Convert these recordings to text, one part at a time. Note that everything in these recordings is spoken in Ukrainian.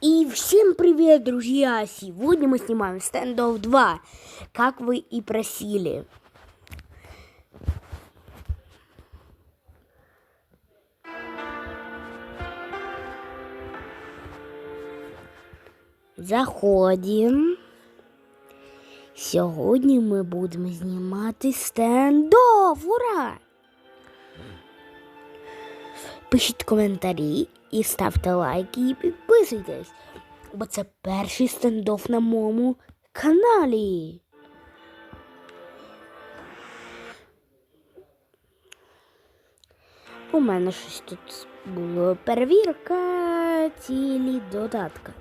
И всем привет, друзья! Сегодня мы снимаем стендов 2, как вы и просили. Заходим. Сьогодні ми будемо знімати стендов. Ура! Пишіть коментарі і ставте лайки і підписуйтесь, бо це перший стендов на моєму каналі. У мене щось тут було перевірка цілі додатка.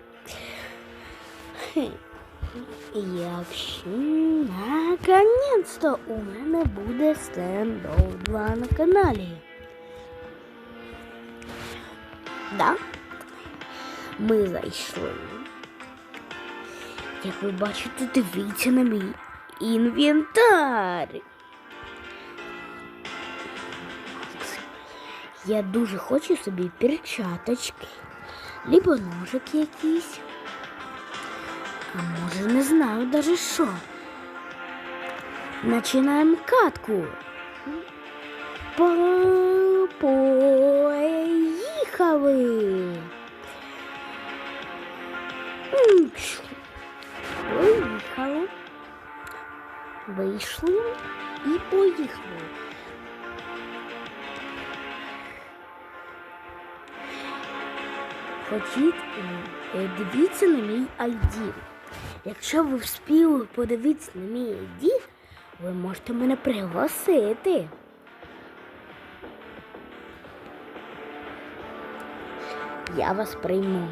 Якщо наконець-то у мене буде стендов 2 на каналі. Да? Ми зайшли. Як ви бачите, дивіться на мій інвентар. Я дуже хочу собі перчаточки, либо ножик якийсь. А може не знаю даже що. Начинаємо катку. По- Поїхали. Поїхали. Вийшли і поїхали. Хотіть, е, дивіться на мій ID. Якщо ви вспіли подивитися на мій ID, ви можете мене пригласити. Я вас прийму.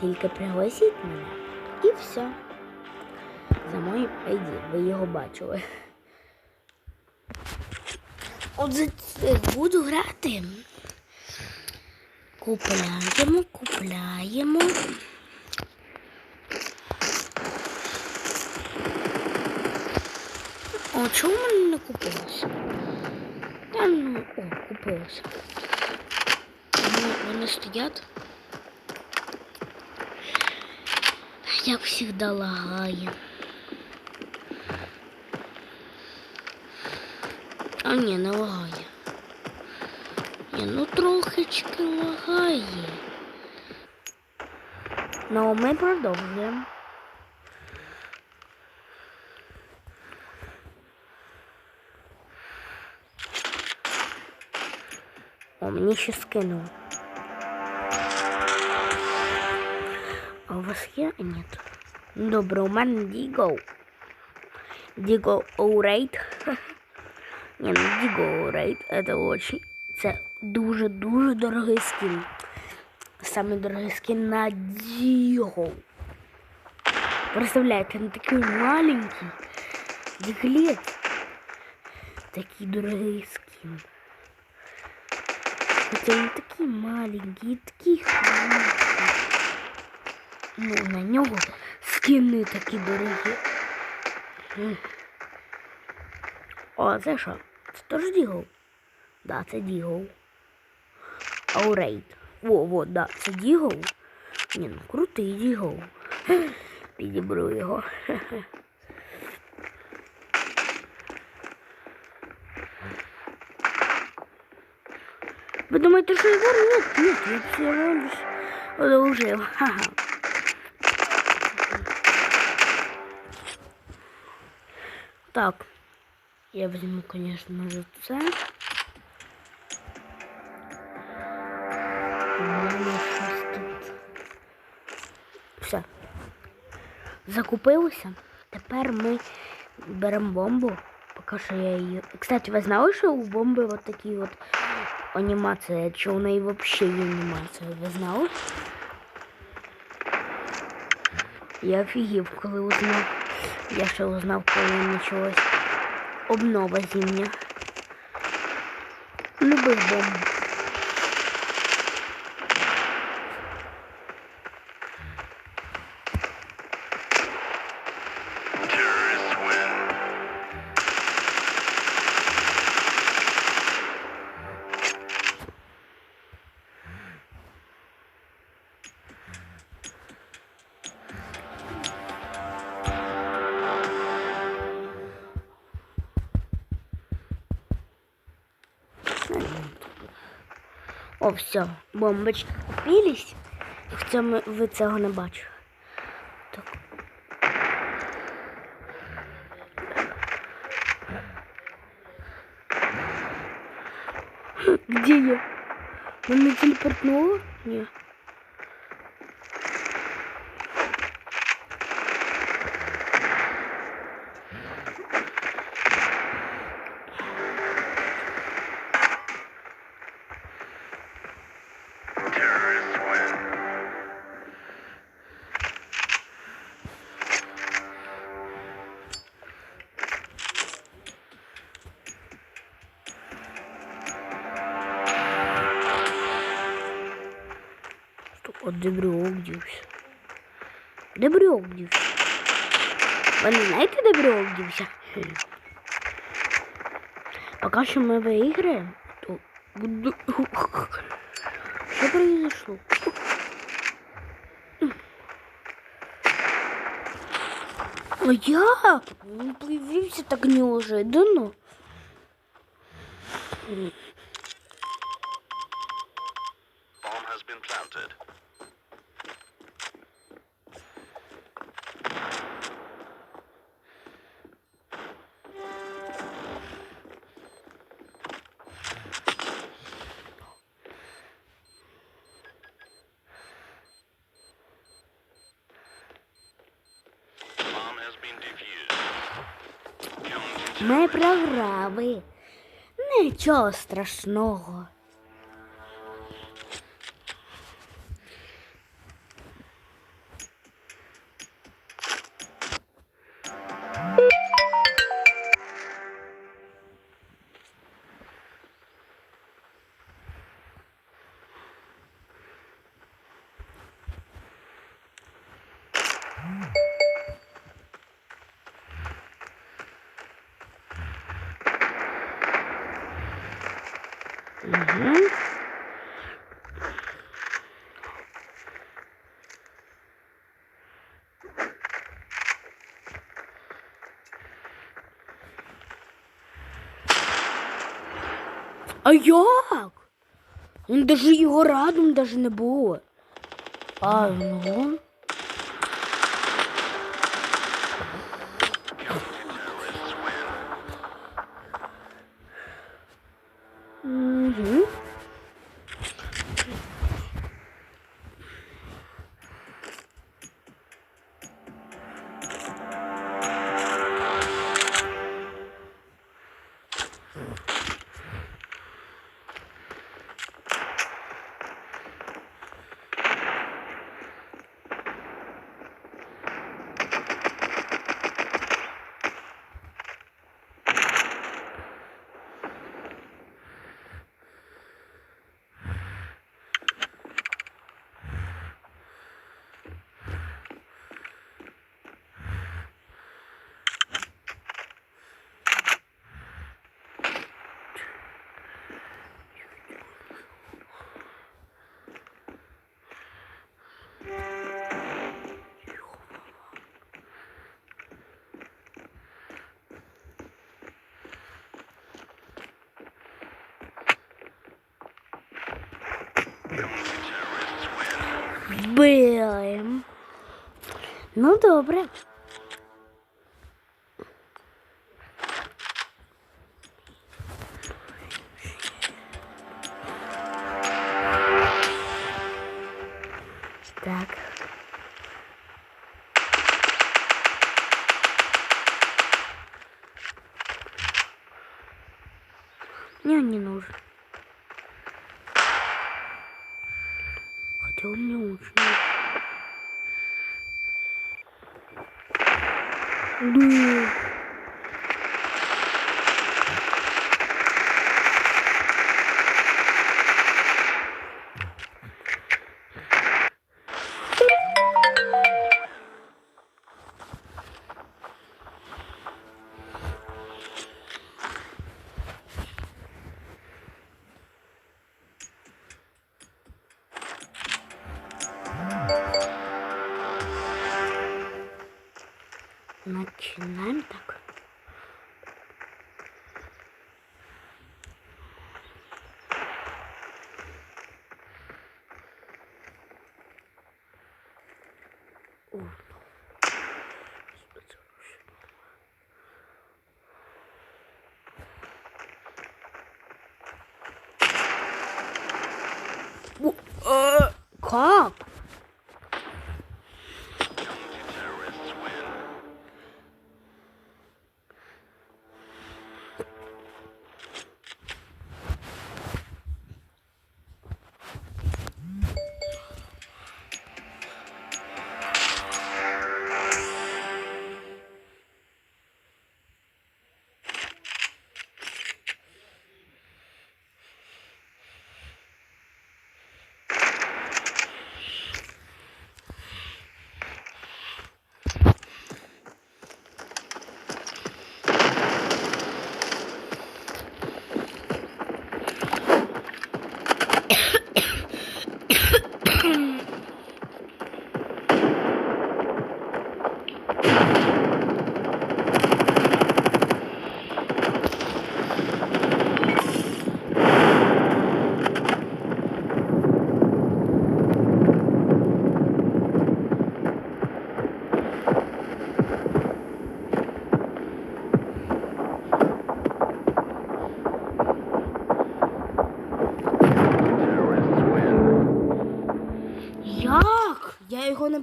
Тільки пригласіть мене і все. За моїм ID, ви його бачили. От за це буду грати. Купляємо, купляємо. О, чому мене не купилося? Та ну, о, купилося. Вони, стоять. Як завжди лагає. А ні, не лагає. Ні, ну трохочки лагає. Ну, ми продовжуємо. О, мені ще скинуло. вас є? Ні. Добре, у мене Діго. Діго Оурейт. Ні, ну Діго Оурейт. Це очень... Це дуже-дуже дорогий скін. Самий дорогий скін на Діго. Представляєте, він такий маленький. Діглець. Такий дорогий скін. Хотя він такий маленький, такий хороший. Ну, на нього скини такі дорогі. О, це що? Це теж Дігл? Да, це Дігл. Аурейд. Во, во, да, це Дігл. Ні, ну крутий Дігл. Підібру його. Вы думаете, что его нет? Нет, я всего лишь одолжил. Ха-ха. Так, я возьму, конечно же, це. Все. Закупилося. Тепер ми беремо бомбу. Поки що я її. Кстати, ви знали, що у бомби от такі от анімація, чи у неї взагалі є анімація, ви знали? Я офігів, коли узнав. Я ще узнав, коли почалась обнова зимня. Любих бомб. О, все, бомбочки купились. Хоча ми, ви цього не бачили. Так. Где я? Мене телепортнуло? Ні. Terrorists Стоп, от де брюок дівся? Де брюок дівся? Ви не знаєте, де брюок дівся? Поки що ми виграємо, то буду... Що произошло? А як? Він появився так неожиданно. Ми програли. Нічого страшного. А як? Він даже його радом даже не було. А, ну. Угу. Win. Ну, добре. Так. Salut.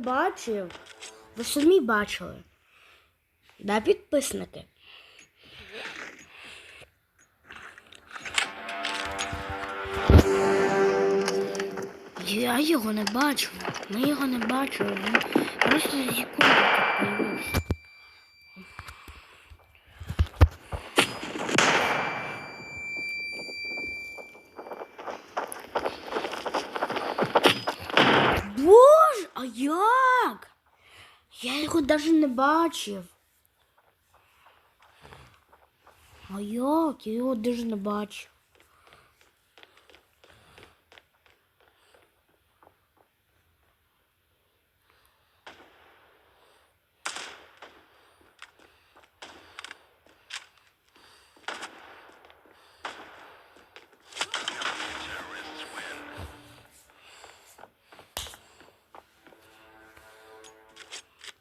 Бачив. Ви самі бачили. Да, підписники. Я його не бачив. Ми його не бачили. Він просто з якого появився. Боже, а як? Я його навіть не бачив. А як? Я його навіть не бачив.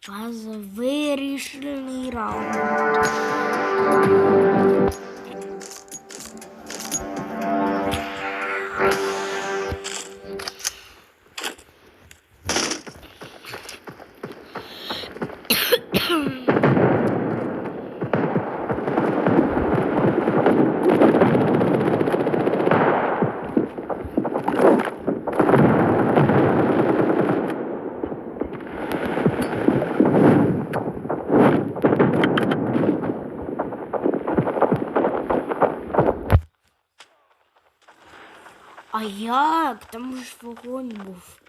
База вирішений раунд. як? Там ж вогонь був.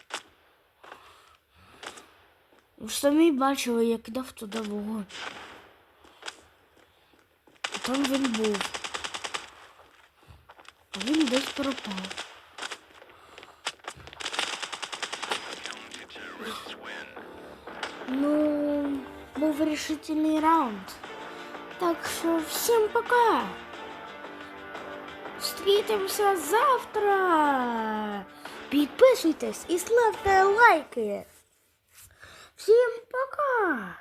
Ви ж самі бачили, я кидав туди вогонь. А там він був. А він десь пропав. Terrorists win. Ну, був вирішительний раунд. Так що всім пока. Зустрітимося завтра. Підписуйтесь і ставте лайки. Всім пока.